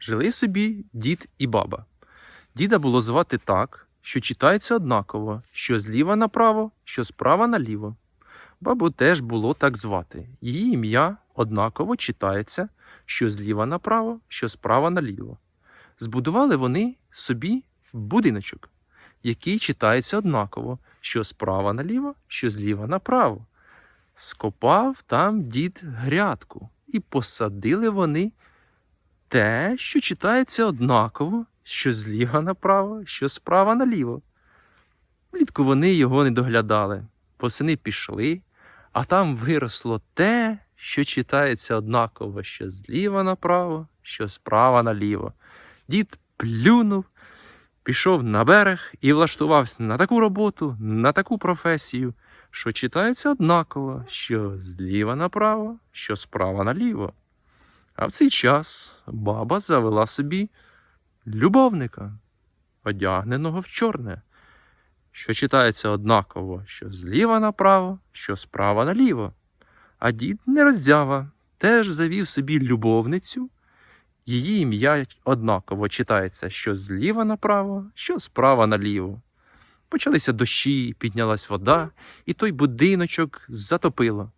жили собі дід і баба. Діда було звати так, що читається однаково, що зліва направо, що справа наліво. Бабу теж було так звати. Її ім'я однаково читається, що зліва направо, що справа наліво. Збудували вони собі будиночок, який читається однаково, що справа наліво, що зліва направо. Скопав там дід грядку, і посадили вони те, що читається однаково, що зліва направо, що справа наліво. Влітку вони його не доглядали. Восени пішли, а там виросло те, що читається однаково, що зліва направо, що справа наліво. Дід плюнув, пішов на берег і влаштувався на таку роботу, на таку професію, що читається однаково, що зліва направо, що справа наліво. А в цей час баба завела собі любовника, одягненого в чорне, що читається однаково, що зліва направо, що справа наліво. А дід не роздява, теж завів собі любовницю. Її ім'я однаково читається, що зліва направо, що справа наліво. Почалися дощі, піднялась вода, і той будиночок затопило.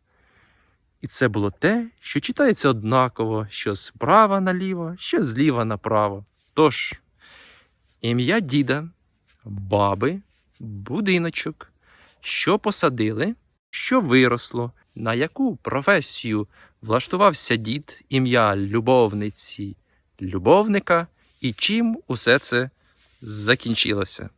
І це було те, що читається однаково, що справа наліво, що зліва направо. Тож, ім'я діда, баби, будиночок, що посадили, що виросло, на яку професію влаштувався дід, ім'я любовниці, любовника, і чим усе це закінчилося.